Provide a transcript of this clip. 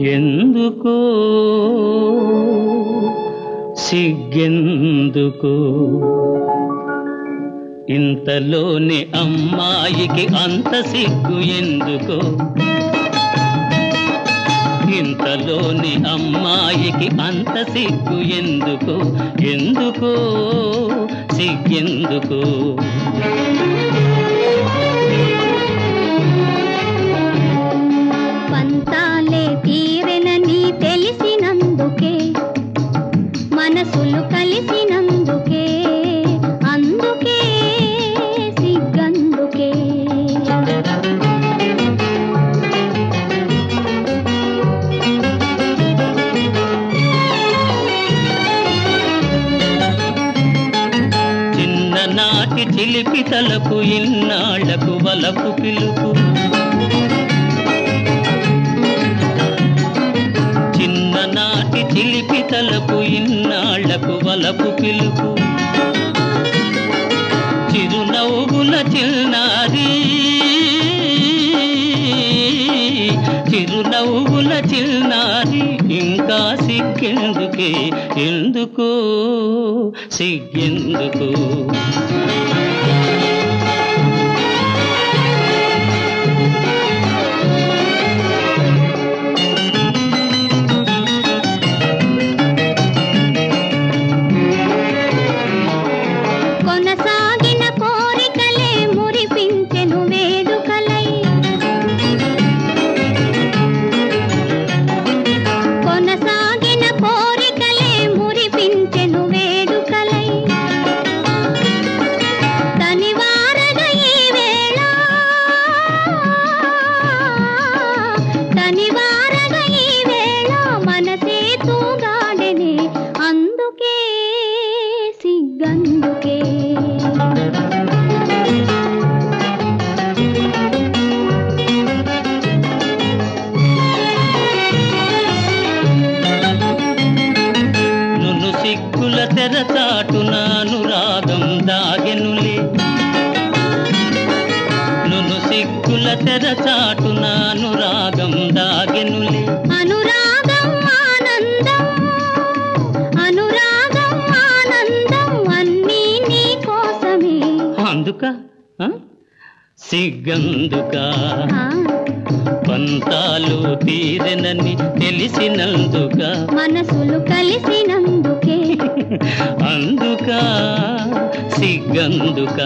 ఎందుకో? సిగ్గెందుకు? ఇంతలోని అమ్మాయికి అంత సిగ్గు ఎందుకు? ఇంతలోని అమ్మాయికి అంత సిగ్గు ఎందుకు? ఎందుకో? సిగ్గెందుకు? నాటి చిలిపి తలకు ఇన్నాళ్ళకు వలపు పిలుపు. చిన్ననాటి చిలిపి తలకు ఇన్నాళ్ళకు వలపు పిలుపు. చిరునవ్వుల చిన్నారి చిరునవ్వుల చిన్నారి ఇంకా సిగ్గెందుకే ఎందుకు? సిగ్గెందుకు? సిగ్గందుకే నును సిగ్గుల తెరచాటున అనురాగం దాగెనులే. నును సిగ్గుల తెరచాటున అనురాగం దాగెనులే. అందుక? సిగ్గందుక పంతాలు తీరెనని తెలిసినందుక మనసులు కలిసినందుకే అందుక సిగ్గందుక.